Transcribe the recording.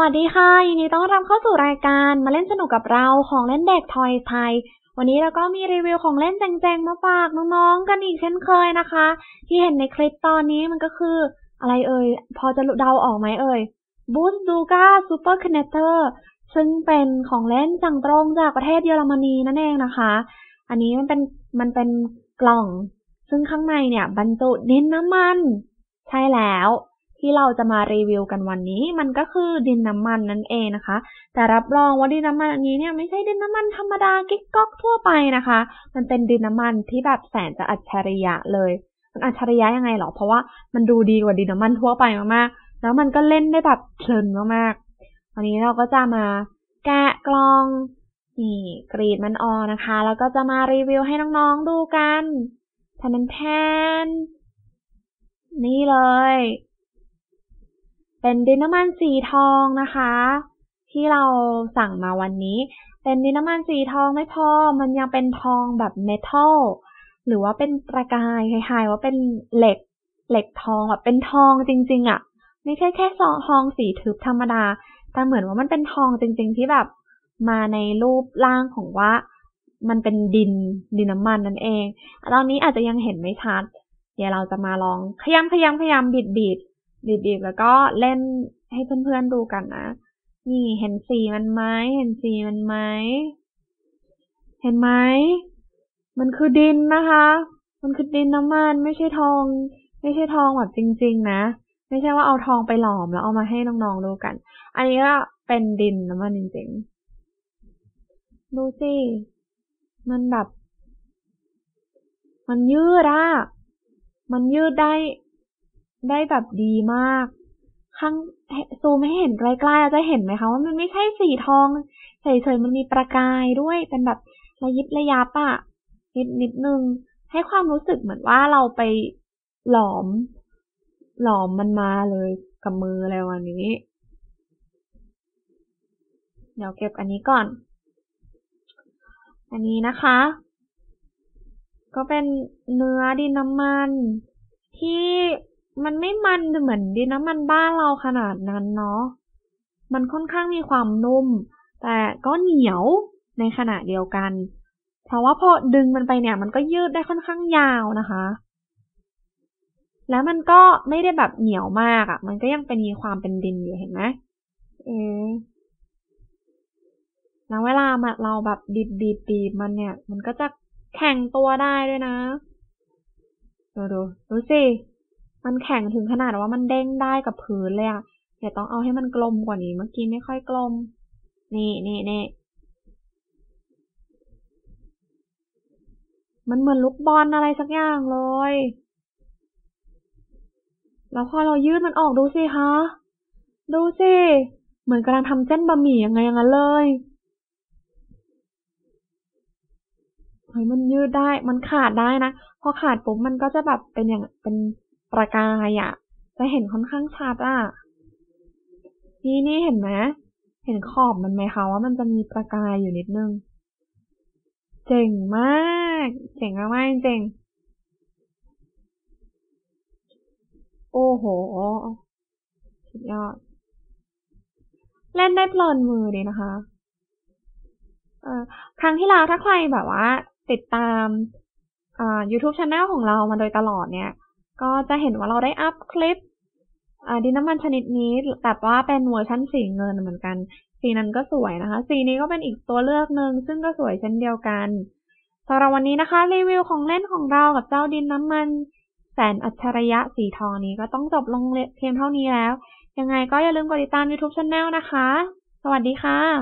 วัสดีค่ะ ยินดีต้อนรับเข้าสู่รายการมาเล่นสนุกกับเราของเล่นเด็กทอยไทย วันนี้เราก็มีรีวิวของเล่นแจงๆมาฝากน้องๆกันอีกเช่นเคยนะคะ ที่เห็นในคลิปตอนนี้มันก็คือ อะไรเอ่ย พอจะเดาออกไหมเอ่ย b o o s d u g a Super Connector ซึ่งเป็นของเล่นสั่งตรงจากประเทศเยอรมนีนั่นเองนะคะ อันนี้มันเป็นมันเป็นกล่อง ซึ่งข้างในเนี่ย บรรจุดินน้ำมัน ใช่แล้ว ที่เราจะมารีวิวกันวันนี้ มันก็คือดินน้ำมันนั่นเองนะคะ แต่รับรองว่าดินน้ำมันอันนี้เนี่ยไม่ใช่ดินน้ำมันธรรมดากิ๊กก๊อกทั่วไปนะคะ มันเป็นดินน้ำมันที่แบบแสนจะอัจฉริยะเลย มันอัจฉริยะยังไงหรอ เพราะว่ามันดูดีกว่าดินน้ำมันทั่วไปมากๆ แล้วมันก็เล่นได้แบบเพลินมากๆ วันนี้เราก็จะมาแกะกล่องนี่กรีดมันออกนะคะ แล้วก็จะมารีวิวให้น้องๆดูกันแทนแทนนี่เลย เป็นดินน้ำมันสีทองนะคะ ที่เราสั่งมาวันนี้ เป็นดินน้ำมันสีทองไม่พอ มันยังเป็นทองแบบเมทัลหรือว่าเป็นประกายคล้ายๆว่าเป็นเหล็กเหล็กทองแบบเป็นทองจริง ๆอะ่ะ ไม่ใช่แค่ทองสีทึบธรรมดา แต่เหมือนว่ามันเป็นทองจริง ๆ ที่แบบมาในรูปร่างของว่ามันเป็นดินดินน้ำมันนั่นเอง ตอนนี้อาจจะยังเห็นไม่ชัด เดี๋ยวเราจะมาลองขยำขยำขยำบิดบิดบิ ดบิดแล้วก็เล่นให้เพื่อนๆดูกันนะ นี่เห็นสีมันไหมเห็นสีมันไหมเห็นไหมมันคือดินนะคะ มันคือดินน้ำมันไม่ใช่ทอง ไม่ใช่ทองแบบจริง ๆ นะ ไม่ใช่ว่าเอาทองไปหลอมแล้วเอามาให้น้องๆดูกัน อันนี้ก็เป็นดินน้ำมันจริงๆ ดูสิ มันแบบ มันยืดอะมันยืดได้ ได้แบบดีมาก ข้างซูมให้เห็นใกล้ๆจะเห็นไหมคะว่ามันไม่ใช่สีทองเฉยๆมันมีประกายด้วยเป็นแบบระยิบระยับอะนิดนิดนึงให้ความรู้สึกเหมือนว่าเราไปหลอม หลอมมันมาเลยกับมืออะไรวันนี้ เดี๋ยวเก็บอันนี้ก่อน อันนี้นะคะ ก็เป็นเนื้อดินน้ำมันที่ มันไม่มันเหมือนดินน้ำมันบ้านเราขนาดนั้นเนาะ มันค่อนข้างมีความนุ่ม แต่ก็เหนียวในขณะเดียวกัน เพราะว่าพอดึงมันไปเนี่ย มันก็ยืดได้ค่อนข้างยาวนะคะ แล้วมันก็ไม่ได้แบบเหนียวมากอะ่ะ มันก็ยังเป็นมีความเป็นดินอยู่เห็นไหมเออแล้วเวลาเราแบบบีบบีบบีบมันเนี่ย มันก็จะแข็งตัวได้ด้วยนะ ดูดูดูสิ มันแข็งถึงขนาดว่ามันเด้งได้กับพื้นเลยอะเดี๋ยวต้องเอาให้มันกลมกว่านี้ เมื่อกี้ไม่ค่อยกลม นี่นี่นี่มันเหมือนลูกบอลอะไรสักอย่างเลย แล้วพอเรายืดมันออกดูสิคะ ดูสิ เหมือนกำลังทำเส้นบะหมี่ยังไงอย่างนั้นเลยเฮ้ยมันยืดได้ มันขาดได้นะ พอขาดปุ๊บมันก็จะแบบเป็นอย่างเป็น ประกายอะ่ะ จะเห็นค่อนข้างชัดอะ นี่นี่เห็นไหมเห็นขอบมันไหมคะว่ามันจะมีประกายอยู่นิดนึง เจ๋งมาก เจ๋งมากจริงโอ้โห สุดยอด เล่นได้เพลินมือดีนะคะครั้งที่แล้วถ้าใครแบบว่า ติดตาม YouTube Channel ของเรามาโดยตลอดเนี่ย ก็จะเห็นว่าเราได้อัพคลิปดินน้ำมันชนิดนี้ แต่ว่าเป็นเวอร์ชันสีเงินเหมือนกัน สีนั้นก็สวยนะคะ สีนี้ก็เป็นอีกตัวเลือกหนึ่งซึ่งก็สวยเช่นเดียวกันสำหรับวันนี้นะคะ รีวิวของเล่นของเรากับเจ้าดินน้ำมัน แสนอัจฉริยะสีทองนี้ก็ต้องจบลงเพียงเท่านี้แล้ว ยังไงก็อย่าลืมกดติดตาม YouTube Channel นะคะ สวัสดีค่ะ